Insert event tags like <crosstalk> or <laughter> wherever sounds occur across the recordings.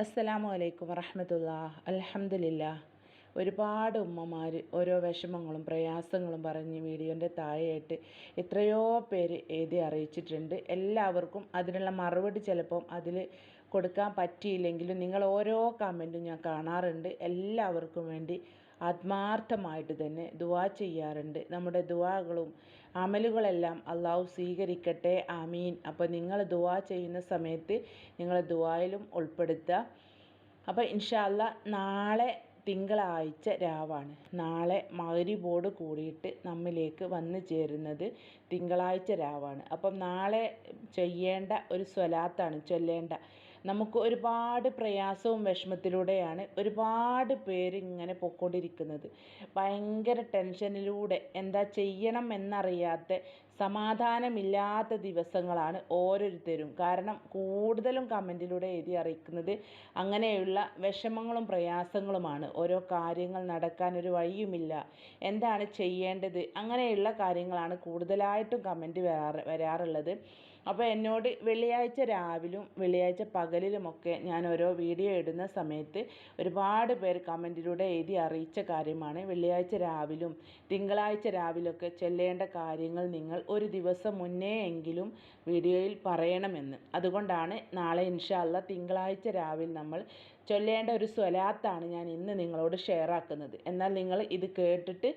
അസ്സലാമു അലൈക്കും വറഹമത്തുള്ള അലഹമില്ല ഒരുപാട് ഉമ്മമാർ ഓരോ വിഷമങ്ങളും പ്രയാസങ്ങളും പറഞ്ഞ് വീഡിയോന്റെ താഴെയായിട്ട് എത്രയോ പേര് എഴുതി അറിയിച്ചിട്ടുണ്ട്. എല്ലാവർക്കും അതിനുള്ള മറുപടി ചിലപ്പം അതിൽ കൊടുക്കാൻ പറ്റിയില്ലെങ്കിലും നിങ്ങൾ ഓരോ കമന്റും ഞാൻ കാണാറുണ്ട്. എല്ലാവർക്കും വേണ്ടി ആത്മാർത്ഥമായിട്ട് തന്നെ ദുവാ ചെയ്യാറുണ്ട്. നമ്മുടെ ദുവാകളും അമലുകളെല്ലാം അള്ളാഹു സ്വീകരിക്കട്ടെ. ആമീൻ. അപ്പോൾ നിങ്ങൾ ദുവാ ചെയ്യുന്ന സമയത്ത് നിങ്ങൾ ദുവായിലും ഉൾപ്പെടുത്തുക. അപ്പോൾ ഇൻഷാല്ല നാളെ തിങ്കളാഴ്ച രാവാണ്. നാളെ മഗ്രിബോട് കൂടിയിട്ട് നമ്മിലേക്ക് വന്നു ചേരുന്നത് തിങ്കളാഴ്ച രാവാണ്. അപ്പം നാളെ ചെയ്യേണ്ട ഒരു സ്വലാത്താണ് ചൊല്ലേണ്ട. നമുക്ക് ഒരുപാട് പ്രയാസവും വിഷമത്തിലൂടെയാണ് ഒരുപാട് പേര് ഇങ്ങനെ പൊയ്ക്കൊണ്ടിരിക്കുന്നത്. ഭയങ്കര ടെൻഷനിലൂടെ എന്താ ചെയ്യണം എന്നറിയാത്ത സമാധാനമില്ലാത്ത ദിവസങ്ങളാണ് ഓരോരുത്തരും. കാരണം കൂടുതലും കമന്റിലൂടെ എഴുതി അറിയിക്കുന്നത് അങ്ങനെയുള്ള വിഷമങ്ങളും പ്രയാസങ്ങളുമാണ്. ഓരോ കാര്യങ്ങൾ നടക്കാൻ ഒരു വഴിയുമില്ല. എന്താണ് ചെയ്യേണ്ടത്? അങ്ങനെയുള്ള കാര്യങ്ങളാണ് കൂടുതലായിട്ടും കമന്റ് വരാറ് വരാറുള്ളത്. അപ്പോൾ എന്നോട് വെള്ളിയാഴ്ച രാവിലും വെള്ളിയാഴ്ച പകലിലുമൊക്കെ ഞാൻ ഓരോ വീഡിയോ ഇടുന്ന സമയത്ത് ഒരുപാട് പേർ കമന്റിലൂടെ എഴുതി അറിയിച്ച കാര്യമാണ്. വെള്ളിയാഴ്ച രാവിലും തിങ്കളാഴ്ച രാവിലൊക്കെ ചെല്ലേണ്ട കാര്യങ്ങൾ നിങ്ങൾ ഒരു ദിവസം മുന്നേ എങ്കിലും വീഡിയോയിൽ പറയണമെന്ന്. അതുകൊണ്ടാണ് നാളെ ഇൻഷാല്ല തിങ്കളാഴ്ച രാവിലെ നമ്മൾ ചൊല്ലേണ്ട ഒരു സ്വലാത്താണ് ഞാൻ ഇന്ന് നിങ്ങളോട് ഷെയർ ആക്കുന്നത്. എന്നാൽ നിങ്ങൾ ഇത് കേട്ടിട്ട്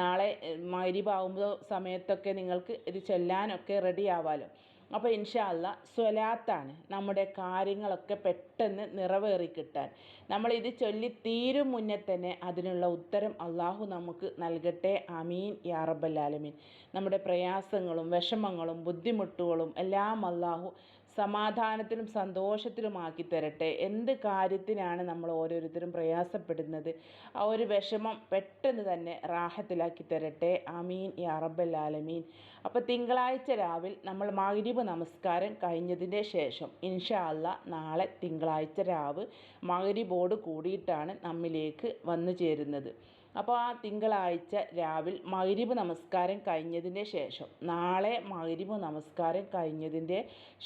നാളെ മരിവാകുമ്പോൾ സമയത്തൊക്കെ നിങ്ങൾക്ക് ഇത് ചൊല്ലാനൊക്കെ റെഡി ആവാമല്ലോ അപ്പോൾ ഇൻഷാല്ല സ്വലാത്താണ് നമ്മുടെ കാര്യങ്ങളൊക്കെ പെട്ടെന്ന് നിറവേറി കിട്ടാൻ നമ്മളിത് ചൊല്ലി തീരും മുന്നേ തന്നെ അതിനുള്ള ഉത്തരം അള്ളാഹു നമുക്ക് നൽകട്ടെ. അമീൻ യാ റബ്ബല്ലാലമീൻ നമ്മുടെ പ്രയാസങ്ങളും വിഷമങ്ങളും ബുദ്ധിമുട്ടുകളും എല്ലാം അള്ളാഹു സമാധാനത്തിലും സന്തോഷത്തിലുമാക്കി തരട്ടെ എന്ത് കാര്യത്തിനാണ് നമ്മൾ ഓരോരുത്തരും പ്രയാസപ്പെടുന്നത്? ആ ഒരു വിഷമം പെട്ടെന്ന് തന്നെ റാഹത്തിലാക്കി തരട്ടെ അമീൻ യാ ആലമീൻ. അപ്പോൾ തിങ്കളാഴ്ച രാവിലെ നമ്മൾ മഗ്രിബ് നമസ്കാരം കഴിഞ്ഞതിന്റെ ശേഷം ഇൻഷാ അല്ല നാളെ തിങ്കളാഴ്ച രാവ് മഗ്രിബോട് കൂടിയിട്ടാണ് നമ്മിലേക്ക് വന്നു ചേരുന്നത്. അപ്പോൾ ആ തിങ്കളാഴ്ച രാവിലെ മഗ്രിബ് നമസ്കാരം കഴിഞ്ഞതിന്റെ ശേഷം നാളെ മഗ്രിബ് നമസ്കാരം കഴിഞ്ഞതിന്റെ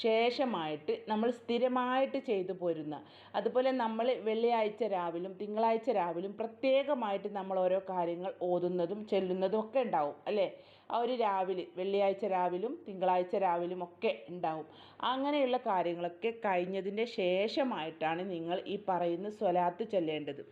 ശേഷമായിട്ട് നമ്മൾ സ്ഥിരമായിട്ട് ചെയ്തു പോരുന്ന അതുപോലെ നമ്മൾ വെള്ളിയാഴ്ച രാവിലും തിങ്കളാഴ്ച രാവിലും പ്രത്യേകമായിട്ട് നമ്മൾ ഓരോ കാര്യങ്ങൾ ഓതുന്നതും ചെല്ലുന്നതും ഒക്കെ ഉണ്ടാവും അല്ലേ? ആ ഒരു രാവിലെ വെള്ളിയാഴ്ച രാവിലും തിങ്കളാഴ്ച രാവിലും ഒക്കെ ഉണ്ടാവും. അങ്ങനെയുള്ള കാര്യങ്ങളൊക്കെ കഴിഞ്ഞതിന്റെ ശേഷമായിട്ടാണ് നിങ്ങൾ ഈ പറയുന്ന സ്വലാത്ത് ചൊല്ലേണ്ടത്.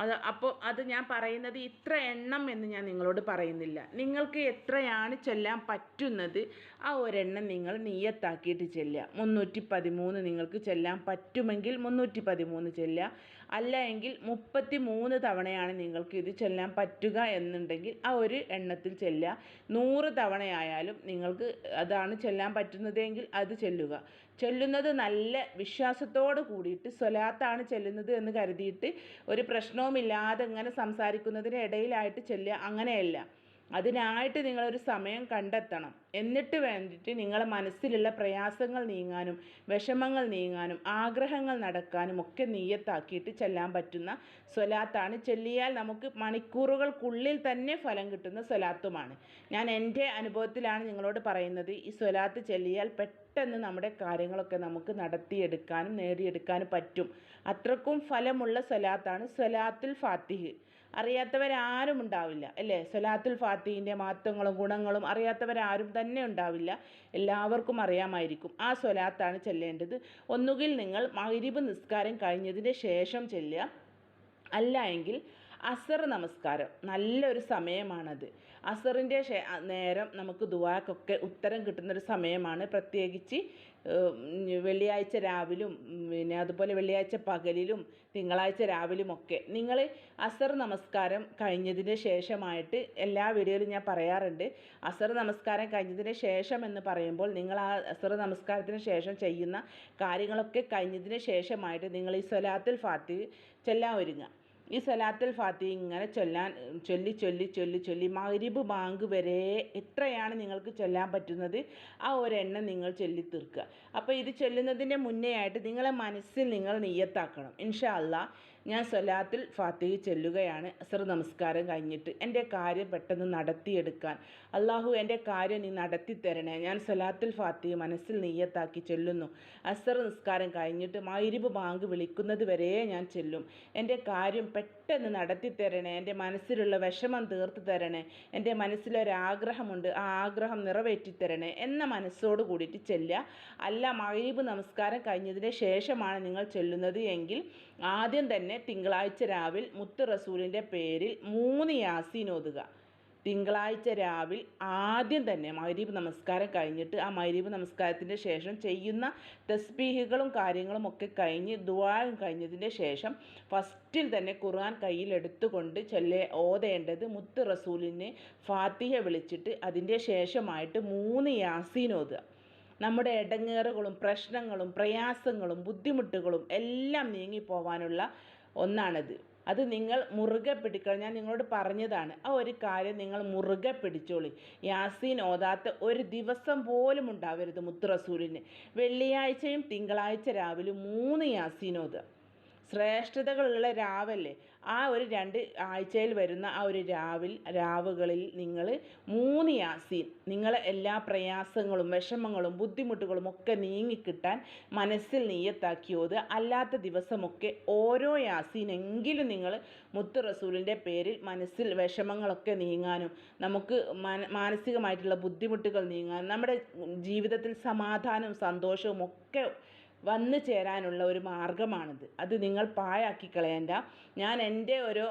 അത് അപ്പോൾ അത് ഞാൻ പറയുന്നത് ഇത്ര എണ്ണം എന്ന് ഞാൻ നിങ്ങളോട് പറയുന്നില്ല. നിങ്ങൾക്ക് എത്രയാണ് ചെല്ലാൻ പറ്റുന്നത് ആ ഒരെണ്ണം നിങ്ങൾ നീയത്താക്കിയിട്ട് ചെല്ലുക. മുന്നൂറ്റി പതിമൂന്ന് നിങ്ങൾക്ക് ചെല്ലാൻ പറ്റുമെങ്കിൽ മുന്നൂറ്റി പതിമൂന്ന് ചെല്ലുക. അല്ല എങ്കിൽ മുപ്പത്തി മൂന്ന് തവണയാണ് നിങ്ങൾക്ക് ഇത് ചൊല്ലാൻ പറ്റുക എന്നുണ്ടെങ്കിൽ ആ ഒരു എണ്ണത്തിൽ ചെല്ലുക. നൂറ് തവണയായാലും നിങ്ങൾക്ക് അതാണ് ചൊല്ലാൻ പറ്റുന്നതെങ്കിൽ അത് ചൊല്ലുക. ചൊല്ലുന്നത് നല്ല വിശ്വാസത്തോട് കൂടിയിട്ട് സ്വലാത്താണ് ചൊല്ലുന്നത് എന്ന് കരുതിയിട്ട് ഒരു പ്രശ്നവുമില്ലാതെ ഇങ്ങനെ സംസാരിക്കുന്നതിന് ഇടയിലായിട്ട് ചെല്ലുക അങ്ങനെയല്ല. അതിനായിട്ട് നിങ്ങളൊരു സമയം കണ്ടെത്തണം. എന്നിട്ട് വേണ്ടിയിട്ട് നിങ്ങളെ മനസ്സിലുള്ള പ്രയാസങ്ങൾ നീങ്ങാനും വിഷമങ്ങൾ നീങ്ങാനും ആഗ്രഹങ്ങൾ നടക്കാനും ഒക്കെ നീയത്താക്കിയിട്ട് ചെല്ലാൻ പറ്റുന്ന സ്വലാത്താണ്. ചെല്ലിയാൽ നമുക്ക് മണിക്കൂറുകൾക്കുള്ളിൽ തന്നെ ഫലം കിട്ടുന്ന സ്വലാത്തുമാണ്. ഞാൻ എന്റെ അനുഭവത്തിലാണ് നിങ്ങളോട് പറയുന്നത്. ഈ സ്വലാത്ത് ചെല്ലിയാൽ പെട്ടെന്ന് നമ്മുടെ കാര്യങ്ങളൊക്കെ നമുക്ക് നടത്തിയെടുക്കാനും നേടിയെടുക്കാനും പറ്റും. അത്രക്കും ഫലമുള്ള സ്വലാത്താണ് സ്വലാത്തുൽ ഫാത്തിഹ്. അറിയാത്തവരാരും ഉണ്ടാവില്ല അല്ലേ? സ്വലാത്തുൽ ഫാത്തിഹിന്റെ മഹത്വങ്ങളും ഗുണങ്ങളും അറിയാത്തവരാരും തന്നെ ഉണ്ടാവില്ല. എല്ലാവർക്കും അറിയാമായിരിക്കും. ആ സ്വലാത്താണ് ചെല്ലേണ്ടത്. ഒന്നുകിൽ നിങ്ങൾ മഗ്രിബ് നിസ്കാരം കഴിഞ്ഞതിന് ശേഷം ചെല്ലുക. അല്ല എങ്കിൽ അസർ നമസ്കാരം. നല്ലൊരു സമയമാണത്. അസറിന്റെ നേരം നമുക്ക് ദുവാക്കൊക്കെ ഉത്തരം കിട്ടുന്നൊരു സമയമാണ്. പ്രത്യേകിച്ച് വെള്ളിയാഴ്ച രാവിലും പിന്നെ അതുപോലെ വെള്ളിയാഴ്ച പകലിലും തിങ്കളാഴ്ച രാവിലുമൊക്കെ. നിങ്ങൾ അസർ നമസ്കാരം കഴിഞ്ഞതിന് ശേഷമായിട്ട് എല്ലാ വീഡിയോയിലും ഞാൻ പറയാറുണ്ട്. അസർ നമസ്കാരം കഴിഞ്ഞതിന് ശേഷം എന്ന് പറയുമ്പോൾ നിങ്ങൾ ആ അസർ നമസ്കാരത്തിന് ശേഷം ചെയ്യുന്ന കാര്യങ്ങളൊക്കെ കഴിഞ്ഞതിന് ശേഷമായിട്ട് നിങ്ങൾ ഈ സ്വലാത്തുൽ ഫാത്തി ചെല്ലാൻ ഒരുങ്ങുക. ഈ സലാത്തുൽ ഫാത്തി ഇങ്ങനെ ചൊല്ലാൻ ചൊല്ലി ചൊല്ലി ചൊല്ലി ചൊല്ലി മഗ്രിബ് ബാങ്ക് വരെ എത്രയാണ് നിങ്ങൾക്ക് ചൊല്ലാൻ പറ്റുന്നത്? ആ ഒരെണ്ണം നിങ്ങൾ ചൊല്ലി തീർക്കുക. അപ്പോൾ ഇത് ചൊല്ലുന്നതിന്റെ മുന്നേ ആയിട്ട് നിങ്ങളെ മനസ്സിൽ നിങ്ങൾ നെയ്യത്താക്കണം. ഇൻഷാ അല്ല ഞാൻ സ്വലാത്തിൽ ഫാത്തിഹ ചെല്ലുകയാണ്. അസർ നമസ്കാരം കഴിഞ്ഞിട്ട് എന്റെ കാര്യം പെട്ടെന്ന് നടത്തിയെടുക്കാൻ. അള്ളാഹു എന്റെ കാര്യം നീ നടത്തി തരണേ. ഞാൻ സ്വലാത്തിൽ ഫാത്തിഹ് മനസ്സിൽ നെയ്യത്താക്കി ചെല്ലുന്നു. അസർ നിസ്കാരം കഴിഞ്ഞിട്ട് മൈരിബ് ബാങ്ക് വിളിക്കുന്നത് വരെ ഞാൻ ചെല്ലും. എന്റെ കാര്യം പെട്ടെന്ന് നടത്തി തരണേ എന്റെ മനസ്സിലുള്ള വിഷമം തീർത്ത് തരണേ എന്റെ മനസ്സിലൊരാഗ്രഹമുണ്ട് ആ ആഗ്രഹം നിറവേറ്റി തരണേ എന്ന മനസ്സോട് കൂടിയിട്ട് ചെല്ലുക. അല്ല മൈരിബ് നമസ്കാരം കഴിഞ്ഞതിന് ശേഷമാണ് നിങ്ങൾ ചെല്ലുന്നത് എങ്കിൽ ആദ്യം തന്നെ തിങ്കളാഴ്ച രാവിൽ മുത്ത് റസൂലിന്റെ പേരിൽ മൂന്ന് യാസീൻ ഓതുക. തിങ്കളാഴ്ച രാവിലെ ആദ്യം തന്നെ മൈരീബ് നമസ്കാരം കഴിഞ്ഞിട്ട് ആ മൈരീബ് നമസ്കാരത്തിന്റെ ശേഷം ചെയ്യുന്ന തസ്ബീഹുകളും കാര്യങ്ങളും ഒക്കെ കഴിഞ്ഞ് ദുവായും കഴിഞ്ഞതിന്റെ ശേഷം ഫസ്റ്റിൽ തന്നെ ഖുർആൻ കയ്യിലെടുത്തുകൊണ്ട് ചൊല്ലേ ഓതേണ്ടത് മുത്ത് റസൂലിനെ ഫാത്തിഹ വിളിച്ചിട്ട് അതിന്റെ ശേഷമായിട്ട് മൂന്ന് യാസീൻ ഓതുക. നമ്മുടെ ഇടങ്ങേറുകളും പ്രശ്നങ്ങളും പ്രയാസങ്ങളും ബുദ്ധിമുട്ടുകളും എല്ലാം നീങ്ങിപ്പോവാനുള്ള ഒന്നാണത്. അത് നിങ്ങൾ മുറുകെ പിടിക്കണം. ഞാൻ നിങ്ങളോട് പറഞ്ഞതാണ്. ആ ഒരു കാര്യം നിങ്ങൾ മുറുകെ പിടിച്ചോളി. യാസീൻ ഓതാത്ത ഒരു ദിവസം പോലും ഉണ്ടാവരുത് മുത്ത് റസൂലിന് വെള്ളിയാഴ്ചയും തിങ്കളാഴ്ച രാവിലെ മൂന്ന് യാസീൻ ഓതുക ശ്രേഷ്ഠതകളുള്ള രാവല്ലേ? ആ ഒരു രണ്ട് ആഴ്ചയിൽ വരുന്ന ആ ഒരു രാവിൽ രാവുകളിൽ നിങ്ങൾ മൂന്ന് യാസീൻ നിങ്ങളെ എല്ലാ പ്രയാസങ്ങളും വിഷമങ്ങളും ബുദ്ധിമുട്ടുകളും ഒക്കെ നീങ്ങിക്കിട്ടാൻ മനസ്സിൽ നീയത്താക്കി ഓതുക അല്ലാത്ത ദിവസമൊക്കെ ഓരോ യാസീനെങ്കിലും നിങ്ങൾ മുത്ത് റസൂലിന്റെ പേരിൽ മനസ്സിൽ വിഷമങ്ങളൊക്കെ നീങ്ങാനും നമുക്ക് മാനസികമായിട്ടുള്ള ബുദ്ധിമുട്ടുകൾ നീങ്ങാനും നമ്മുടെ ജീവിതത്തിൽ സമാധാനവും സന്തോഷവും ഒക്കെ വന്നു ചേരാനുള്ള ഒരു മാർഗമാണിത്. അത് നിങ്ങൾ പാഴാക്കി കളയണ്ട. ഞാൻ എന്റെ ഒരു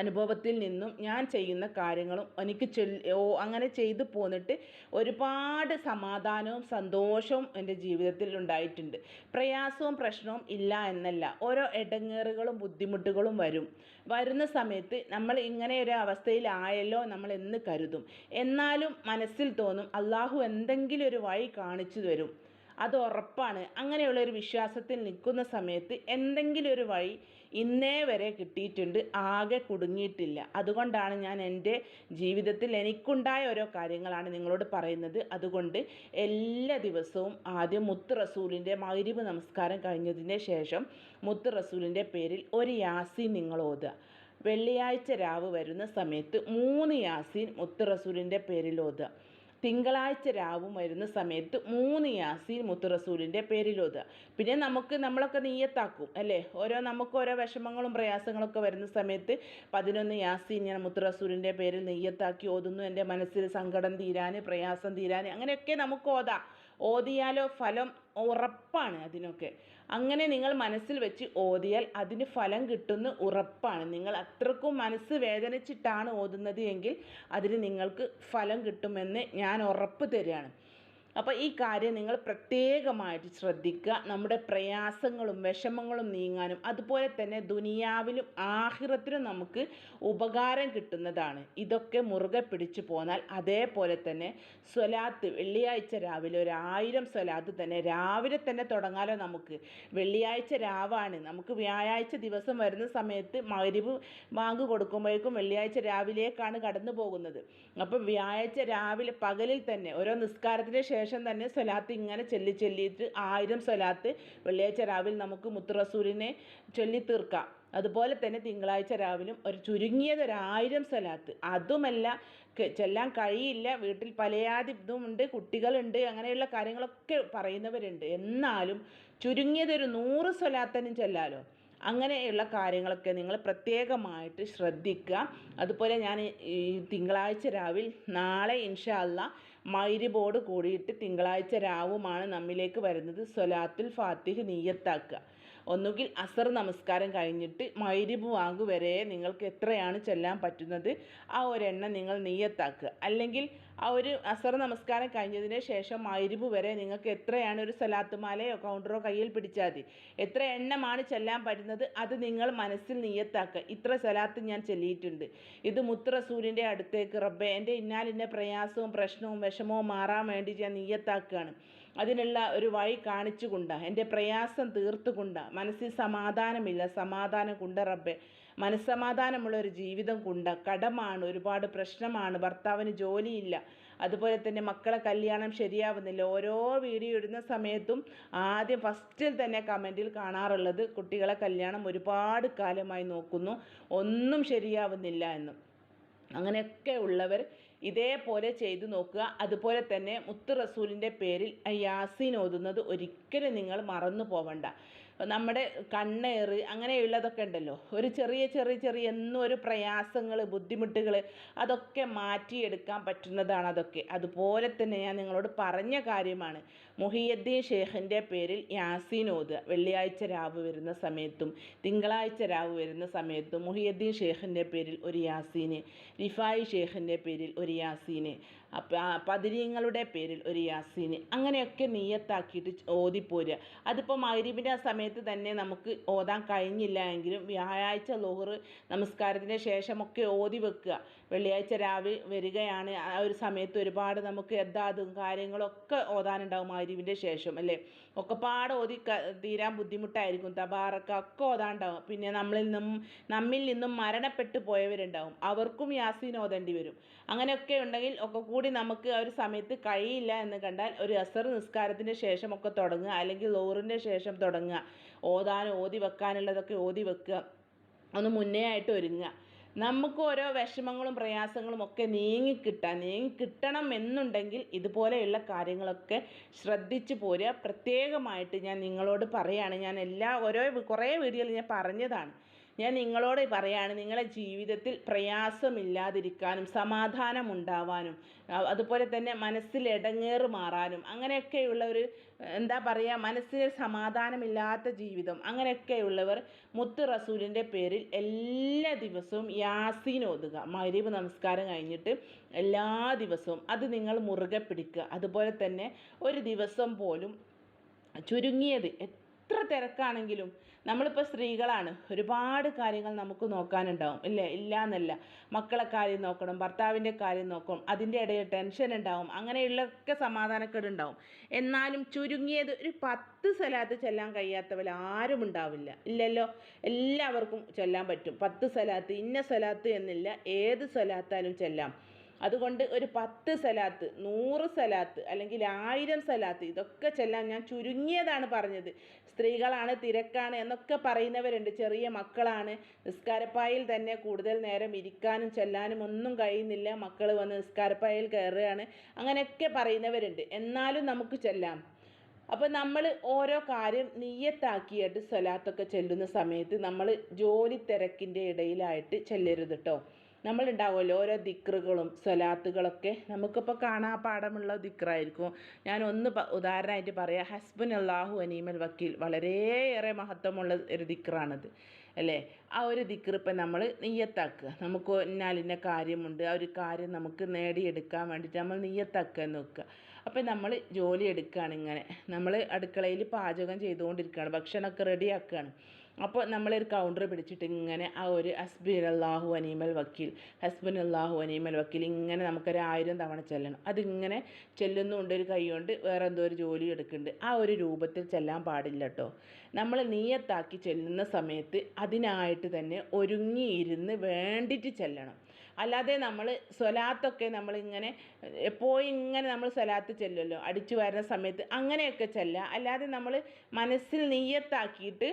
അനുഭവത്തിൽ നിന്നും ഞാൻ ചെയ്യുന്ന കാര്യങ്ങളും എനിക്ക് ഓ അങ്ങനെ ചെയ്തു പോന്നിട്ട് ഒരുപാട് സമാധാനവും സന്തോഷവും എന്റെ ജീവിതത്തിൽ ഉണ്ടായിട്ടുണ്ട്. പ്രയാസവും പ്രശ്നവും ഇല്ല എന്നല്ല. ഓരോ ഇടങ്ങേറുകളും ബുദ്ധിമുട്ടുകളും വരും. വരുന്ന സമയത്ത് നമ്മൾ ഇങ്ങനെ ഒരു അവസ്ഥയിലായല്ലോ നമ്മൾ എന്ന് കരുതും. എന്നാലും മനസ്സിൽ തോന്നും അള്ളാഹു എന്തെങ്കിലും ഒരു വഴി കാണിച്ചു തരും. അത് ഉറപ്പാണ്. അങ്ങനെയുള്ള ഒരു വിശ്വാസത്തിൽ നിൽക്കുന്ന സമയത്ത് എന്തെങ്കിലും ഒരു വഴി ഇന്നേ വരെ കിട്ടിയിട്ടുണ്ട് ആകെ കുടുങ്ങിയിട്ടില്ല. അതുകൊണ്ടാണ് ഞാൻ എന്റെ ജീവിതത്തിൽ എനിക്കുണ്ടായ ഓരോ കാര്യങ്ങളാണ് നിങ്ങളോട് പറയുന്നത്. അതുകൊണ്ട് എല്ലാ ദിവസവും ആദ്യം മുത്ത് റസൂലിന്റെ മൈരിവ് നമസ്കാരം കഴിഞ്ഞതിന് ശേഷം മുത്ത് റസൂലിന്റെ പേരിൽ ഒരു യാസി നിങ്ങൾ ഓതുക. വെള്ളിയാഴ്ച രാവ് വരുന്ന സമയത്ത് മൂന്ന് യാസീൻ മുത്ത് റസൂലിന്റെ പേരിൽ ഓതുക. തിങ്കളാഴ്ച രാവും വരുന്ന സമയത്ത് മൂന്ന് യാസീൻ മുത്തുറസൂലിന്റെ പേരിലോതുക. പിന്നെ നമുക്ക് നമ്മളൊക്കെ നീയത്താക്കും അല്ലേ? ഓരോ നമുക്ക് ഓരോ വിഷമങ്ങളും പ്രയാസങ്ങളൊക്കെ വരുന്ന സമയത്ത് പതിനൊന്ന് യാസീൻ ഞാൻ മുത്തുറസൂലിന്റെ പേരിൽ നെയ്യത്താക്കി ഓതുന്നു. എന്റെ മനസ്സിൽ സങ്കടം തീരാൻ പ്രയാസം തീരാൻ അങ്ങനെയൊക്കെ നമുക്ക് ഓതാം. ഓതിയാലോ ഫലം ഉറപ്പാണ് അതിനൊക്കെ. അങ്ങനെ നിങ്ങൾ മനസ്സിൽ വെച്ച് ഓതിയാൽ അതിന് ഫലം കിട്ടുന്ന ഉറപ്പാണ്. നിങ്ങൾ അത്രക്കും മനസ്സ് വേദനിച്ചിട്ടാണ് ഓതുന്നത് എങ്കിൽ അതിന് നിങ്ങൾക്ക് ഫലം കിട്ടുമെന്ന് ഞാൻ ഉറപ്പ് തരികയാണ്. അപ്പോൾ ഈ കാര്യം നിങ്ങൾ പ്രത്യേകമായിട്ട് ശ്രദ്ധിക്കുക. നമ്മുടെ പ്രയാസങ്ങളും വിഷമങ്ങളും നീങ്ങാനും അതുപോലെ തന്നെ ദുനിയാവിലും ആഹിറത്തിലും നമുക്ക് ഉപകാരം കിട്ടുന്നതാണ്. ഇതൊക്കെ മുറുകെ പിടിച്ചു പോന്നാൽ അതേപോലെ തന്നെ സ്വലാത്ത് വെള്ളിയാഴ്ച രാവിലെ ഒരു ആയിരം സ്വലാത്ത് തന്നെ രാവിലെ തന്നെ തുടങ്ങാലോ നമുക്ക്. വെള്ളിയാഴ്ച രാവാണ്. നമുക്ക് വ്യാഴാഴ്ച ദിവസം വരുന്ന സമയത്ത് മരുവ് ബാങ്ക് കൊടുക്കുമ്പോഴേക്കും വെള്ളിയാഴ്ച രാവിലേക്കാണ് കടന്നു പോകുന്നത് അപ്പം വ്യാഴാഴ്ച രാവിലെ പകലിൽ തന്നെ ഓരോ നിസ്കാരത്തിന് ശേഷം തന്നെ സ്വലാത്ത് ഇങ്ങനെ ചൊല്ലി ചൊല്ലിയിട്ട് ആയിരം സ്വലാത്ത് വെള്ളിയാഴ്ച രാവിലെ നമുക്ക് മുത്തുറസൂലിനെ ചൊല്ലി തീർക്കാം. അതുപോലെ തന്നെ തിങ്കളാഴ്ച രാവിലും ഒരു ചുരുങ്ങിയത് ഒരു ആയിരം സ്വലാത്ത്. അതുമല്ല ചെല്ലാൻ കഴിയില്ല. വീട്ടിൽ പലയാതി ഇതുമുണ്ട് കുട്ടികളുണ്ട് അങ്ങനെയുള്ള കാര്യങ്ങളൊക്കെ പറയുന്നവരുണ്ട്. എന്നാലും ചുരുങ്ങിയത് ഒരു നൂറ് സ്വലാത്തനും ചെല്ലാലോ? അങ്ങനെയുള്ള കാര്യങ്ങളൊക്കെ നിങ്ങൾ പ്രത്യേകമായിട്ട് ശ്രദ്ധിക്കുക. അതുപോലെ ഞാൻ ഈ തിങ്കളാഴ്ച രാവിലെ നാളെ ഇൻഷാ അല്ല മൈരിബോട് കൂടിയിട്ട് തിങ്കളാഴ്ച രാവുമാണ് നമ്മിലേക്ക് വരുന്നത്. സ്വലാത്തുൽ ഫാത്തിഹ് നീയത്താക്കുക. ഒന്നുകിൽ അസർ നമസ്കാരം കഴിഞ്ഞിട്ട് മൈരിബ് വാങ്കു വരെ നിങ്ങൾക്ക് എത്രയാണ് ചെല്ലാൻ പറ്റുന്നത്? ആ ഒരെണ്ണം നിങ്ങൾ നീയത്താക്കുക അല്ലെങ്കിൽ ആ ഒരു അസർ നമസ്കാരം കഴിഞ്ഞതിന് ശേഷം മൈരിബ് വരെ നിങ്ങൾക്ക് എത്രയാണ് ഒരു സലാത്തുമാലയോ കൗണ്ടറോ കയ്യിൽ പിടിച്ചാൽ മതി. എത്ര എണ്ണമാണ് ചെല്ലാൻ പറ്റുന്നത്? അത് നിങ്ങൾ മനസ്സിൽ നീയത്താക്കുക ഇത്ര സലാത്ത് ഞാൻ ചെല്ലിയിട്ടുണ്ട്. ഇത് മുത്തറസൂലിന്റെ അടുത്തേക്ക് റബ്ബെ എന്റെ ഇന്നാലിന്റെ പ്രയാസവും പ്രശ്നവും വിഷമവും മാറാൻ വേണ്ടി ഞാൻ നീയത്താക്കുകയാണ് അതിനുള്ള ഒരു വഴി കാണിച്ചുകൊണ്ട് എന്റെ പ്രയാസം തീർത്തുകൊണ്ട് മനസ്സിൽ സമാധാനമില്ല സമാധാനം കൊണ്ട് റബ്ബെ. മനസ്സമാധാനമുള്ള ഒരു ജീവിതം കൊണ്ട് കടമാണ് ഒരുപാട് പ്രശ്നമാണ് ഭർത്താവിന് ജോലിയില്ല അതുപോലെ തന്നെ മക്കളെ കല്യാണം ശരിയാവുന്നില്ല. ഓരോ വീഡിയോ ഇടുന്ന സമയത്തും ആദ്യം ഫസ്റ്റിൽ തന്നെ കമന്റിൽ കാണാറുള്ളത് കുട്ടികളെ കല്യാണം ഒരുപാട് കാലമായി നോക്കുന്നു ഒന്നും ശരിയാവുന്നില്ല എന്ന്. അങ്ങനെയൊക്കെ ഉള്ളവർ ഇതേപോലെ ചെയ്തു നോക്കുക. അതുപോലെ തന്നെ മുത്ത് റസൂലിന്റെ പേരിൽ യാസീൻ ഓതുന്നത് ഒരിക്കലും നിങ്ങൾ മറന്നു പോവണ്ട. നമ്മുടെ കണ്ണേറ് അങ്ങനെയുള്ളതൊക്കെ ഉണ്ടല്ലോ. ഒരു ചെറിയ ചെറിയ ചെറിയ എന്നും ഒരു പ്രയാസങ്ങൾ ബുദ്ധിമുട്ടുകൾ അതൊക്കെ മാറ്റിയെടുക്കാൻ പറ്റുന്നതാണ് അതൊക്കെ. അതുപോലെ തന്നെ ഞാൻ നിങ്ങളോട് പറഞ്ഞ കാര്യമാണ്. മുഹിയദ്ദീൻ ഷേഖിന്റെ പേരിൽ യാസീൻ ഓതുക വെള്ളിയാഴ്ച രാവ് വരുന്ന സമയത്തും തിങ്കളാഴ്ച രാവ് വരുന്ന സമയത്തും മുഹിയദ്ദീൻ ഷേഖിന്റെ പേരിൽ ഒരു യാസീന് റിഫായി ഷേഖിന്റെ പേരിൽ ഒരു യാസീന്. പതിരീങ്ങളുടെ പേരിൽ ഒരു യാസീന്. അങ്ങനെയൊക്കെ നീയത്താക്കിയിട്ട് ഓതിപ്പോരുക. അതിപ്പോൾ മൈരീബിന്റെ ആ സമയത്ത് തന്നെ നമുക്ക് ഓതാൻ കഴിഞ്ഞില്ല എങ്കിലും വ്യാഴാഴ്ച ലോഹർ നമസ്കാരത്തിന് ശേഷമൊക്കെ ഓതി വെക്കുക. വെള്ളിയാഴ്ച രാവിലെ വരികയാണ്. ആ ഒരു സമയത്ത് ഒരുപാട് നമുക്ക് എദ്ദാതും കാര്യങ്ങളൊക്കെ ഓതാനുണ്ടാവും മൈരീബിന്റെ ശേഷം അല്ലേ? ഒക്കെപ്പാട് ഓതി തീരാൻ ബുദ്ധിമുട്ടായിരിക്കും. തബാറക്ക ഒക്കെ ഓതാണ്ടാവും പിന്നെ നമ്മളിൽ നിന്നും നമ്മിൽ നിന്നും മരണപ്പെട്ടു പോയവരുണ്ടാവും. അവർക്കും യാസീൻ ഓതേണ്ടി വരും. അങ്ങനെയൊക്കെ ഉണ്ടെങ്കിൽ ഒക്കെ കൂടി നമുക്ക് ആ ഒരു സമയത്ത് കഴിയില്ല എന്ന് കണ്ടാൽ ഒരു അസർ നിസ്കാരത്തിന്റെ ശേഷമൊക്കെ തുടങ്ങുക അല്ലെങ്കിൽ ലോറിന്റെ ശേഷം തുടങ്ങുക. ഓതാൻ ഓതി വെക്കാനുള്ളതൊക്കെ ഓതി വെക്കുക. ഒന്ന് മുന്നേ ആയിട്ട് ഒരുങ്ങുക. നമുക്ക് ഓരോ വിഷമങ്ങളും പ്രയാസങ്ങളും ഒക്കെ നീങ്ങിക്കിട്ടാൻ നീങ്ങിക്കിട്ടണം എന്നുണ്ടെങ്കിൽ ഇതുപോലെയുള്ള കാര്യങ്ങളൊക്കെ ശ്രദ്ധിച്ചു പോരുക. പ്രത്യേകമായിട്ട് ഞാൻ നിങ്ങളോട് പറയുകയാണ് ഞാൻ എല്ലാ ഓരോ കുറേ വീഡിയോയിൽ ഞാൻ പറഞ്ഞതാണ്. ഞാൻ നിങ്ങളോട് പറയാണ് നിങ്ങളെ ജീവിതത്തിൽ പ്രയാസമില്ലാതിരിക്കാനും സമാധാനം ഉണ്ടാവാനും അതുപോലെ തന്നെ മനസ്സിൽ ഇടങ്ങേറ് മാറാനും അങ്ങനെയൊക്കെയുള്ള ഒരു എന്താ പറയുക മനസ്സിന് സമാധാനമില്ലാത്ത ജീവിതം അങ്ങനെയൊക്കെയുള്ളവർ മുത്ത് റസൂലിന്റെ പേരിൽ എല്ലാ ദിവസവും യാസീൻ ഓതുക. മരീബ് നമസ്കാരം കഴിഞ്ഞിട്ട് എല്ലാ ദിവസവും അത് നിങ്ങൾ മുറുകെ പിടിക്കുക. അതുപോലെ തന്നെ ഒരു ദിവസം പോലും ചുരുങ്ങിയത് എത്ര തിരക്കാണെങ്കിലും നമ്മളിപ്പോൾ സ്ത്രീകളാണ്. ഒരുപാട് കാര്യങ്ങൾ നമുക്ക് നോക്കാനുണ്ടാവും. ഇല്ലേ? ഇല്ല എന്നല്ല മക്കളെ കാര്യം നോക്കണം ഭർത്താവിന്റെ കാര്യം നോക്കണം അതിന്റെ ഇടയിൽ ടെൻഷൻ ഉണ്ടാവും അങ്ങനെയുള്ളൊക്കെ സമാധാനക്കേട് ഉണ്ടാവും. എന്നാലും ചുരുങ്ങിയത് ഒരു പത്ത് സ്ഥലത്ത് ചെല്ലാൻ കഴിയാത്തവർ ആരും ഉണ്ടാവില്ല. ഇല്ലല്ലോ? എല്ലാവർക്കും ചെല്ലാൻ പറ്റും. പത്ത് സ്ഥലത്ത് ഇന്ന സ്ഥലത്ത് എന്നില്ല. ഏത് സ്ഥലത്തായാലും ചെല്ലാം. അതുകൊണ്ട് ഒരു പത്ത് സലാത്ത് നൂറ് സലാത്ത് അല്ലെങ്കിൽ ആയിരം സലാത്ത് ഇതൊക്കെ ചെല്ലാൻ ഞാൻ ചുരുങ്ങിയതാണ് പറഞ്ഞത്. സ്ത്രീകളാണ് തിരക്കാണ് എന്നൊക്കെ പറയുന്നവരുണ്ട്. ചെറിയ മക്കളാണ്. നിസ്കാരപ്പായിൽ തന്നെ കൂടുതൽ നേരം ഇരിക്കാനും ചെല്ലാനും ഒന്നും കഴിയുന്നില്ല. മക്കൾ വന്ന് നിസ്കാരപ്പായിൽ കയറുകയാണ്. അങ്ങനെയൊക്കെ പറയുന്നവരുണ്ട്. എന്നാലും നമുക്ക് ചെല്ലാം. അപ്പോൾ നമ്മൾ ഓരോ കാര്യം നീയത്താക്കിയിട്ട് സ്വലാത്തൊക്കെ ചെല്ലുന്ന സമയത്ത് നമ്മൾ ജോലി തിരക്കിന്റെ ഇടയിലായിട്ട് ചെല്ലരുത് കേട്ടോ നമ്മളുണ്ടാവുമല്ലോ ഓരോ ദിക്റുകളും സ്വലാത്തുകളൊക്കെ. നമുക്കിപ്പോൾ കാണാ പാഠമുള്ള ദിക്റായിരിക്കും. ഞാൻ ഒന്ന് ഉദാഹരണമായിട്ട് പറയാം. ഹസ്ബൻ അള്ളാഹു അനീമൽ വക്കീൽ. വളരെയേറെ മഹത്വമുള്ള ഒരു ദിക്റാണത്. അല്ലേ? ആ ഒരു ദിക്ർ ഇപ്പം നമ്മൾ നെയ്യത്താക്കുക. നമുക്ക് ഇന്നാലിന്ന കാര്യമുണ്ട്. ആ ഒരു കാര്യം നമുക്ക് നേടിയെടുക്കാൻ വേണ്ടിയിട്ട് നമ്മൾ നെയ്യത്താക്കുക എന്ന് വെക്കുക. അപ്പം നമ്മൾ ജോലി എടുക്കുകയാണ് ഇങ്ങനെ. നമ്മൾ അടുക്കളയിൽ പാചകം ചെയ്തുകൊണ്ടിരിക്കുകയാണ്. ഭക്ഷണമൊക്കെ റെഡിയാക്കുകയാണ്. അപ്പോൾ നമ്മളൊരു കൗണ്ടർ പിടിച്ചിട്ട് ഇങ്ങനെ ആ ഒരു ഹസ്ബിൻ അള്ളാഹു അനീമൽ വക്കീൽ ഹസ്ബൻ അള്ളാഹു അനീമൽ വക്കീൽ ഇങ്ങനെ നമുക്കൊരു ആയിരം തവണ ചെല്ലണം. അതിങ്ങനെ ചെല്ലുന്നുണ്ട് ഒരു കൈ കൊണ്ട് വേറെ എന്തോ ഒരു ജോലി എടുക്കുന്നുണ്ട്. ആ ഒരു രൂപത്തിൽ ചെല്ലാൻ പാടില്ല കേട്ടോ നമ്മൾ നീയത്താക്കി ചെല്ലുന്ന സമയത്ത് അതിനായിട്ട് തന്നെ ഒരുങ്ങിയിരുന്ന് വേണ്ടിയിട്ട് ചെല്ലണം. അല്ലാതെ നമ്മൾ സ്വലാത്തൊക്കെ നമ്മളിങ്ങനെ എപ്പോഴും ഇങ്ങനെ നമ്മൾ സ്വലാത്ത് ചെല്ലുമല്ലോ അടിച്ചു വരുന്ന സമയത്ത് അങ്ങനെയൊക്കെ ചെല്ലുക. അല്ലാതെ നമ്മൾ മനസ്സിൽ നീയത്താക്കിയിട്ട്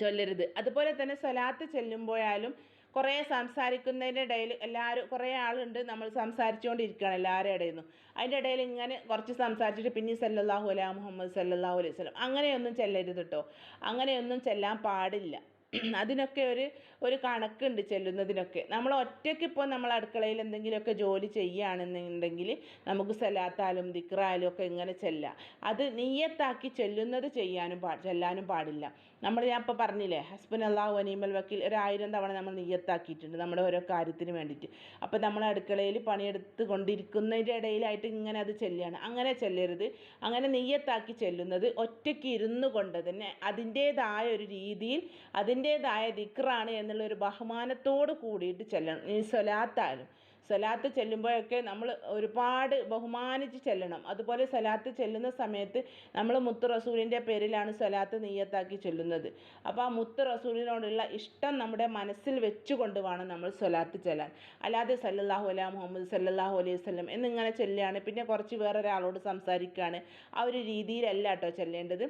ചൊല്ലരുത്. അതുപോലെ തന്നെ സ്വലാത്ത് ചെല്ലുമ്പോഴാലും കുറേ സംസാരിക്കുന്നതിന്റെ ഇടയിൽ എല്ലാവരും കുറേ ആളുണ്ട് നമ്മൾ സംസാരിച്ചുകൊണ്ടിരിക്കുകയാണ് എല്ലാവരുടെ ഇടയിൽ നിന്നും. അതിന്റെ ഇടയിൽ ഇങ്ങനെ കുറച്ച് സംസാരിച്ചിട്ട് പിന്നെ സല്ലല്ലാഹു അലാ മുഹമ്മദ് സല്ലല്ലാഹു അലൈഹി സ്വലം അങ്ങനെയൊന്നും ചെല്ലരുത് കേട്ടോ അങ്ങനെയൊന്നും ചെല്ലാൻ പാടില്ല. <clears throat> അതിനൊക്കെ ഒരു ഒരു കണക്കുണ്ട് ചെല്ലുന്നതിനൊക്കെ. നമ്മൾ ഒറ്റയ്ക്ക് ഇപ്പോൾ നമ്മൾ അടുക്കളയിൽ എന്തെങ്കിലുമൊക്കെ ജോലി ചെയ്യുകയാണെന്നുണ്ടെങ്കിൽ നമുക്ക് സലാത്താലും ദിക്റാലും ഒക്കെ ഇങ്ങനെ ചെല്ലാം. അത് നീയത്താക്കി ചെല്ലുന്നത് ചെയ്യാനും പാ ചെല്ലാനും പാടില്ല. നമ്മൾ ഞാൻ ഇപ്പോൾ പറഞ്ഞില്ലേ ഹസ്ബൻ അള്ളാഹു അനീമൽ വക്കീൽ ഒരു ആയിരം തവണ നമ്മൾ നീയത്താക്കിയിട്ടുണ്ട് നമ്മുടെ ഓരോ കാര്യത്തിന് വേണ്ടിയിട്ട്. അപ്പോൾ നമ്മൾ അടുക്കളയിൽ പണിയെടുത്ത് കൊണ്ടിരിക്കുന്നതിന്റെ ഇടയിലായിട്ട് ഇങ്ങനെ അത് ചെല്ലുകയാണ്. അങ്ങനെ ചെല്ലരുത്. അങ്ങനെ നീയത്താക്കി ചെല്ലുന്നത് ഒറ്റയ്ക്ക് ഇരുന്നു കൊണ്ട് തന്നെ അതിന്റേതായ ഒരു രീതിയിൽ അതിന്റേതായ ദിക്റാണ് എന്നുള്ളൊരു ബഹുമാനത്തോട് കൂടിയിട്ട് ചെല്ലണം. ഈ സ്വലാത്തായാലും. സ്വലാത്ത് ചെല്ലുമ്പോഴൊക്കെ നമ്മൾ ഒരുപാട് ബഹുമാനിച്ച് ചെല്ലണം. അതുപോലെ സ്വലാത്ത് ചെല്ലുന്ന സമയത്ത് നമ്മൾ മുത്ത് റസൂലിന്റെ പേരിലാണ് സ്വലാത്ത് നീയത്താക്കി ചെല്ലുന്നത്. അപ്പോൾ ആ മുത്ത് റസൂലിനോടുള്ള ഇഷ്ടം നമ്മുടെ മനസ്സിൽ വെച്ചുകൊണ്ട് വേണം നമ്മൾ സ്വലാത്ത് ചെല്ലാൻ. അല്ലാതെ സല്ലല്ലാഹു അലാ മുഹമ്മദ് സല്ലല്ലാഹു അലൈഹി വസല്ലം എന്നിങ്ങനെ ചെല്ലുകയാണ്. പിന്നെ കുറച്ച് വേറൊരാളോട് സംസാരിക്കുകയാണ്. ആ ഒരു രീതിയിലല്ല കേട്ടോ ചെല്ലേണ്ടത്.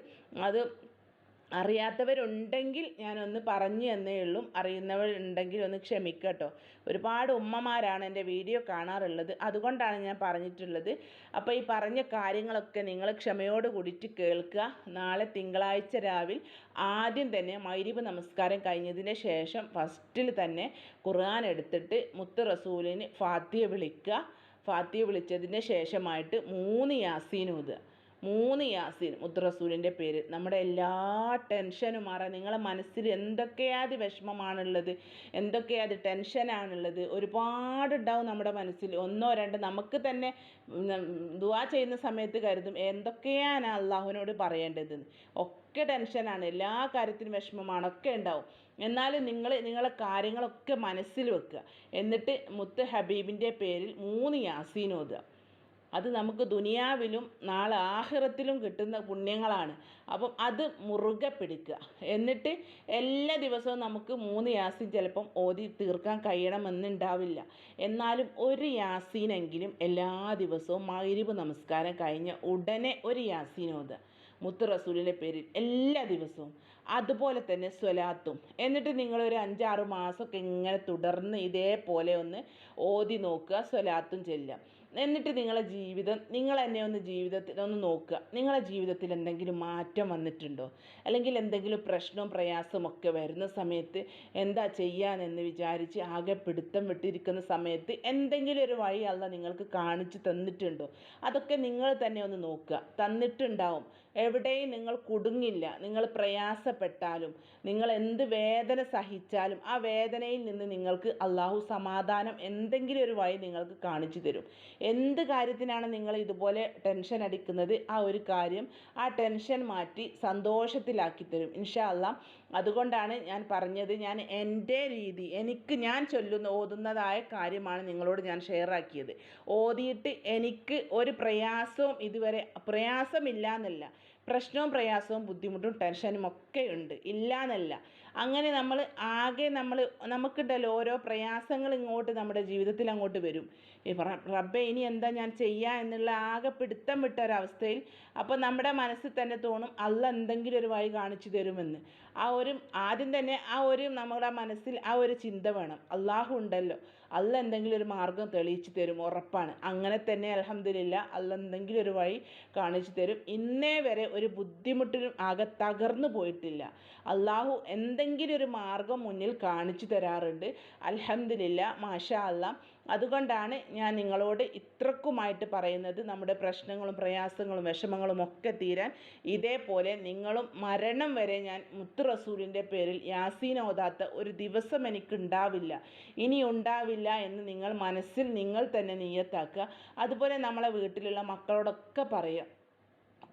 അത് അറിയാത്തവരുണ്ടെങ്കിൽ ഞാനൊന്ന് പറഞ്ഞു എന്നേ ഉള്ളൂ. അറിയുന്നവരുണ്ടെങ്കിൽ ഒന്ന് ക്ഷമിക്കട്ടോ. കേട്ടോ ഒരുപാട് ഉമ്മമാരാണ് എന്റെ വീഡിയോ കാണാറുള്ളത്. അതുകൊണ്ടാണ് ഞാൻ പറഞ്ഞിട്ടുള്ളത്. അപ്പോൾ ഈ പറഞ്ഞ കാര്യങ്ങളൊക്കെ നിങ്ങൾ ക്ഷമയോട് കൂടിയിട്ട് കേൾക്കുക. നാളെ തിങ്കളാഴ്ച രാവിലെ ആദ്യം തന്നെ മൈരീപ് നമസ്കാരം കഴിഞ്ഞതിന് ശേഷം ഫസ്റ്റിൽ തന്നെ ഖുർആൻ എടുത്തിട്ട് മുത്ത് റസൂലിന് ഫാത്തിയ വിളിക്കുക. ഫാത്തിയ വിളിച്ചതിന് ശേഷമായിട്ട് മൂന്ന് യാസീൻ ഊതുക മൂന്ന് യാസീൻ മുത്തറസൂലിന്റെ പേര്. നമ്മുടെ എല്ലാ ടെൻഷനും മാറാൻ നിങ്ങളെ മനസ്സിൽ എന്തൊക്കെയാത് വിഷമമാണുള്ളത് എന്തൊക്കെയാത് ടെൻഷനാണുള്ളത് ഒരുപാട് ഉണ്ടാവും നമ്മുടെ മനസ്സിൽ. ഒന്നോ രണ്ടോ നമുക്ക് തന്നെ ദുവാ ചെയ്യുന്ന സമയത്ത് കരുതും എന്തൊക്കെയാണ് അള്ളാഹുവിനോട് പറയേണ്ടത് ഒക്കെ ടെൻഷനാണ് എല്ലാ കാര്യത്തിനും വിഷമമാണ് ഒക്കെ ഉണ്ടാവും. എന്നാലും നിങ്ങൾ നിങ്ങളെ കാര്യങ്ങളൊക്കെ മനസ്സിൽ വെക്കുക. എന്നിട്ട് മുത്ത് ഹബീബിന്റെ പേരിൽ മൂന്ന് യാസീൻ ഓതുക അത് നമുക്ക് ദുനിയാവിലും നാളെ ആഹിറത്തിലും കിട്ടുന്ന പുണ്യങ്ങളാണ്. അപ്പം അത് മുറുകെ പിടിക്കുക. എന്നിട്ട് എല്ലാ ദിവസവും നമുക്ക് മൂന്ന് യാസിൻ ചിലപ്പം ഓതി തീർക്കാൻ കഴിയണമെന്നുണ്ടാവില്ല. എന്നാലും ഒരു യാസീനെങ്കിലും എല്ലാ ദിവസവും മഗ്‌രിബ് നമസ്കാരം കഴിഞ്ഞ ഉടനെ ഒരു യാസീൻ ഓതുക. മുത്ത് റസൂലിന്റെ പേരിൽ എല്ലാ ദിവസവും. അതുപോലെ തന്നെ സ്വലാത്തും. എന്നിട്ട് നിങ്ങളൊരു അഞ്ചാറ് മാസമൊക്കെ ഇങ്ങനെ തുടർന്ന് ഇതേപോലെ ഒന്ന് ഓതി നോക്കുക സ്വലാത്തും ചെല്ലുക. എന്നിട്ട് നിങ്ങളെ ജീവിതം നിങ്ങൾ തന്നെ ഒന്ന് ജീവിതത്തിൽ ഒന്ന് നോക്കുക. നിങ്ങളെ ജീവിതത്തിൽ എന്തെങ്കിലും മാറ്റം വന്നിട്ടുണ്ടോ? അല്ലെങ്കിൽ എന്തെങ്കിലും പ്രശ്നവും പ്രയാസവും ഒക്കെ വരുന്ന സമയത്ത് എന്താ ചെയ്യാനെന്ന് വിചാരിച്ച് ആകെ പിടുത്തം വിട്ടിരിക്കുന്ന സമയത്ത് എന്തെങ്കിലും ഒരു വഴി അല്ല നിങ്ങൾക്ക് കാണിച്ചു തന്നിട്ടുണ്ടോ? അതൊക്കെ നിങ്ങൾ തന്നെ ഒന്ന് നോക്കുക. തന്നിട്ടുണ്ടാവും. എവിടെയും നിങ്ങൾ കുടുങ്ങില്ല. നിങ്ങൾ പ്രയാസപ്പെട്ടാലും നിങ്ങൾ എന്ത് വേദന സഹിച്ചാലും ആ വേദനയിൽ നിന്ന് നിങ്ങൾക്ക് അള്ളാഹു സമാധാനം എന്തെങ്കിലും ഒരു വഴി നിങ്ങൾക്ക് കാണിച്ചു തരും. എന്ത് കാര്യത്തിനാണ് നിങ്ങൾ ഇതുപോലെ ടെൻഷൻ അടിക്കുന്നത്? ആ ഒരു കാര്യം ആ ടെൻഷൻ മാറ്റി സന്തോഷത്തിലാക്കി തരും. ഇൻഷാല്ല അതുകൊണ്ടാണ് ഞാൻ പറഞ്ഞത് ഞാൻ എന്റെ രീതി എനിക്ക് ഞാൻ ചൊല്ലുന്ന ഓതുന്നതായ കാര്യമാണ് നിങ്ങളോട് ഞാൻ ഷെയർ ആക്കിയത്. ഓതിയിട്ട് എനിക്ക് ഒരു പ്രയാസവും ഇതുവരെ പ്രയാസമില്ല എന്നല്ല പ്രശ്നവും പ്രയാസവും ബുദ്ധിമുട്ടും ടെൻഷനും ഒക്കെ ഉണ്ട്. ഇല്ല എന്നല്ല അങ്ങനെ നമ്മൾ ആകെ നമ്മൾ നമുക്കുണ്ടല്ലോ ഓരോ പ്രയാസങ്ങൾ ഇങ്ങോട്ട് നമ്മുടെ ജീവിതത്തിൽ അങ്ങോട്ട് വരും. റബ്ബേ ഇനി എന്താ ഞാൻ ചെയ്യുക എന്നുള്ള ആകെ പിടുത്തം വിട്ട ഒരവസ്ഥയിൽ അപ്പോൾ നമ്മുടെ മനസ്സിൽ തന്നെ തോന്നും അല്ല എന്തെങ്കിലും ഒരു വഴി കാണിച്ചു തരുമെന്ന്. ആ ഒരു ആദ്യം തന്നെ ആ ഒരു നമ്മുടെ മനസ്സിൽ ആ ഒരു ചിന്ത വേണം. അള്ളാഹു ഉണ്ടല്ലോ. അല്ല എന്തെങ്കിലും ഒരു മാർഗം തെളിയിച്ചു തരും ഉറപ്പാണ്. അങ്ങനെ തന്നെ അലഹമില്ല അല്ല എന്തെങ്കിലും ഒരു വഴി കാണിച്ചു തരും. ഇന്നേ വരെ ഒരു ബുദ്ധിമുട്ടിനും ആകെ തകർന്നു പോയിട്ടില്ല. അള്ളാഹു എന്തെങ്കിലും ഒരു മാർഗം മുന്നിൽ കാണിച്ചു തരാറുണ്ട്. അലഹമില്ല മാഷാ അല്ല അതുകൊണ്ടാണ് ഞാൻ നിങ്ങളോട് ഇത്രക്കുമായിട്ട് പറയുന്നത്. നമ്മുടെ പ്രശ്നങ്ങളും പ്രയാസങ്ങളും വിഷമങ്ങളും ഒക്കെ തീരാൻ ഇതേപോലെ നിങ്ങളും മരണം വരെ ഞാൻ മുത്തു റസൂലിന്റെ പേരിൽ യാസീൻ ഓതാത്ത ഒരു ദിവസം എനിക്കുണ്ടാവില്ല. ഇനി ഉണ്ടാവില്ല എന്ന് നിങ്ങൾ മനസ്സിൽ നിങ്ങൾ തന്നെ നീയത്താക്കുക. അതുപോലെ നമ്മളെ വീട്ടിലുള്ള മക്കളോടൊക്കെ പറയുക.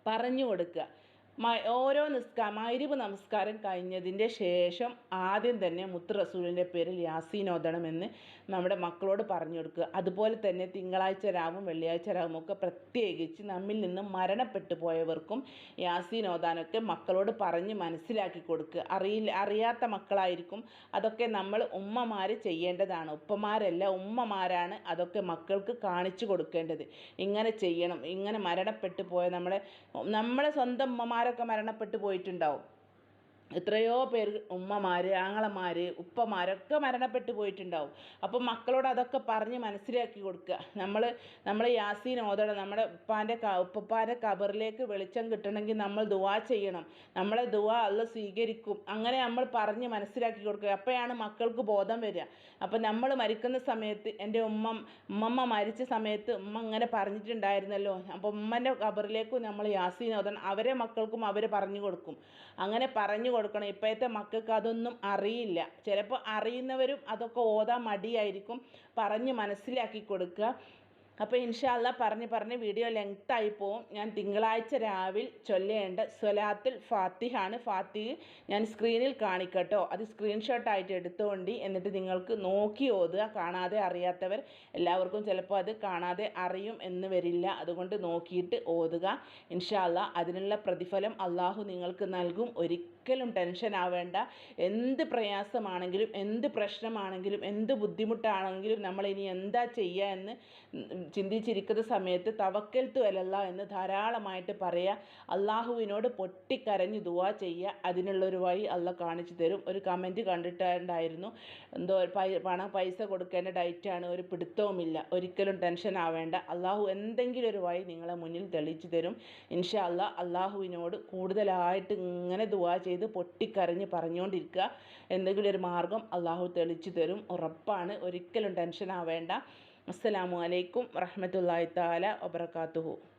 പറഞ്ഞു കൊടുക്കുക. ഓരോ നിസ്കാ മഗ്‌രിബ് നമസ്കാരം കഴിഞ്ഞതിന്റെ ശേഷം ആദ്യം തന്നെ മുത്ത് റസൂലിന്റെ പേരിൽ യാസീൻ ഓതണമെന്ന് നമ്മുടെ മക്കളോട് പറഞ്ഞു കൊടുക്കുക. അതുപോലെ തന്നെ തിങ്കളാഴ്ച രാവും വെള്ളിയാഴ്ച രാവും ഒക്കെ പ്രത്യേകിച്ച് നമ്മിൽ നിന്ന് മരണപ്പെട്ടു പോയവർക്കും യാസീൻ ഓതാനൊക്കെ മക്കളോട് പറഞ്ഞ് മനസ്സിലാക്കി കൊടുക്കുക. അറിയില്ല അറിയാത്ത മക്കളായിരിക്കും. അതൊക്കെ നമ്മൾ ഉമ്മമാർ ചെയ്യേണ്ടതാണ്. ഉപ്പമാരല്ല ഉമ്മമാരാണ് അതൊക്കെ മക്കൾക്ക് കാണിച്ചു കൊടുക്കേണ്ടത്. ഇങ്ങനെ ചെയ്യണം. ഇങ്ങനെ മരണപ്പെട്ടു പോയ നമ്മളെ നമ്മളെ സ്വന്തം ഉമ്മമാരൊക്കെ മരണപ്പെട്ടു പോയിട്ടുണ്ടാവും. എത്രയോ പേർ ഉമ്മമാർ ആങ്ങളമാർ ഉപ്പമാരൊക്കെ മരണപ്പെട്ടു പോയിട്ടുണ്ടാവും. അപ്പോൾ മക്കളോട് അതൊക്കെ പറഞ്ഞ് മനസ്സിലാക്കി കൊടുക്കുക നമ്മൾ നമ്മൾ യാസീൻ ഓതണം നമ്മുടെ ഉപ്പാന്റെ ഉപ്പപ്പാന്റെ കബറിലേക്ക് വെളിച്ചം കിട്ടണമെങ്കിൽ നമ്മൾ ദുവാ ചെയ്യണം. നമ്മളെ ദുവാ അല്ല സ്വീകരിക്കും. അങ്ങനെ നമ്മൾ പറഞ്ഞ് മനസ്സിലാക്കി കൊടുക്കുക അപ്പോഴാണ് മക്കൾക്ക് ബോധം വരിക. അപ്പോൾ നമ്മൾ മരിക്കുന്ന സമയത്ത് എന്റെ ഉമ്മ ഉമ്മമ്മ മരിച്ച സമയത്ത് ഉമ്മ ഇങ്ങനെ പറഞ്ഞിട്ടുണ്ടായിരുന്നല്ലോ. അപ്പോൾ ഉമ്മന്റെ കബറിലേക്കും നമ്മൾ യാസീൻ ഓതണം അവരെ മക്കൾക്കും അവർ പറഞ്ഞു കൊടുക്കും. അങ്ങനെ പറഞ്ഞു കൊടുക്കണം. ഇപ്പോഴത്തെ മക്കൾക്ക് അതൊന്നും അറിയില്ല. ചിലപ്പോൾ അറിയുന്നവരും അതൊക്കെ ഓതാൻ മടിയായിരിക്കും. പറഞ്ഞ് മനസ്സിലാക്കി കൊടുക്കുക. അപ്പോൾ ഇൻഷാല്ല പറഞ്ഞ് പറഞ്ഞ് വീഡിയോ ലെങ്ത് ആയി പോവും. ഞാൻ തിങ്കളാഴ്ച രാവിലെ ചൊല്ലേണ്ട സ്വലാത്തിൽ ഫാത്തിഹാണ്. ഫാത്തിഹ് ഞാൻ സ്ക്രീനിൽ കാണിക്കട്ടോ. അത് സ്ക്രീൻഷോട്ടായിട്ട് എടുത്തുകൊണ്ട് എന്നിട്ട് നിങ്ങൾക്ക് നോക്കി ഓതുക. കാണാതെ അറിയാത്തവർ എല്ലാവർക്കും ചിലപ്പോൾ അത് കാണാതെ അറിയും എന്ന് വരില്ല. അതുകൊണ്ട് നോക്കിയിട്ട് ഓതുക. ഇൻഷാല്ല അതിനുള്ള പ്രതിഫലം അള്ളാഹു നിങ്ങൾക്ക് നൽകും. ഒരിക്കലും ടെൻഷൻ ആവേണ്ട. എന്ത് പ്രയാസമാണെങ്കിലും എന്ത് പ്രശ്നമാണെങ്കിലും എന്ത് ബുദ്ധിമുട്ടാണെങ്കിലും നമ്മൾ ഇനി എന്താ ചെയ്യുക എന്ന് ചിന്തിച്ചിരിക്കുന്ന സമയത്ത് തവക്കൽത്തു അലല്ല എന്ന് ധാരാളമായിട്ട് പറയുക അള്ളാഹുവിനോട് പൊട്ടിക്കരഞ്ഞ് ദുവാ ചെയ്യുക അതിനുള്ളൊരു വഴി അല്ല കാണിച്ചു തരും. ഒരു കമന്റ് കണ്ടിട്ടുണ്ടായിരുന്നു. എന്തോ പണം പൈസ കൊടുക്കേണ്ട ഡയറ്റാണ് ഒരു പിടുത്തവുമില്ല. ഒരിക്കലും ടെൻഷൻ ആവേണ്ട. അള്ളാഹു എന്തെങ്കിലും ഒരു വഴി നിങ്ങളെ മുന്നിൽ തെളിയിച്ചു തരും. ഇൻഷാ അല്ല അള്ളാഹുവിനോട് കൂടുതലായിട്ട് ഇങ്ങനെ ദുവാ ചെയ്ത് പൊട്ടിക്കരഞ്ഞ് പറഞ്ഞുകൊണ്ടിരിക്കുക. എന്തെങ്കിലും ഒരു മാർഗം അള്ളാഹു തെളിച്ചു തരും. ഉറപ്പാണ്. ഒരിക്കലും ടെൻഷൻ ആവേണ്ട അസ്സലാമു അലൈക്കും റഹ്മത്തുള്ളാഹി താല വബർക്കാത്തുഹു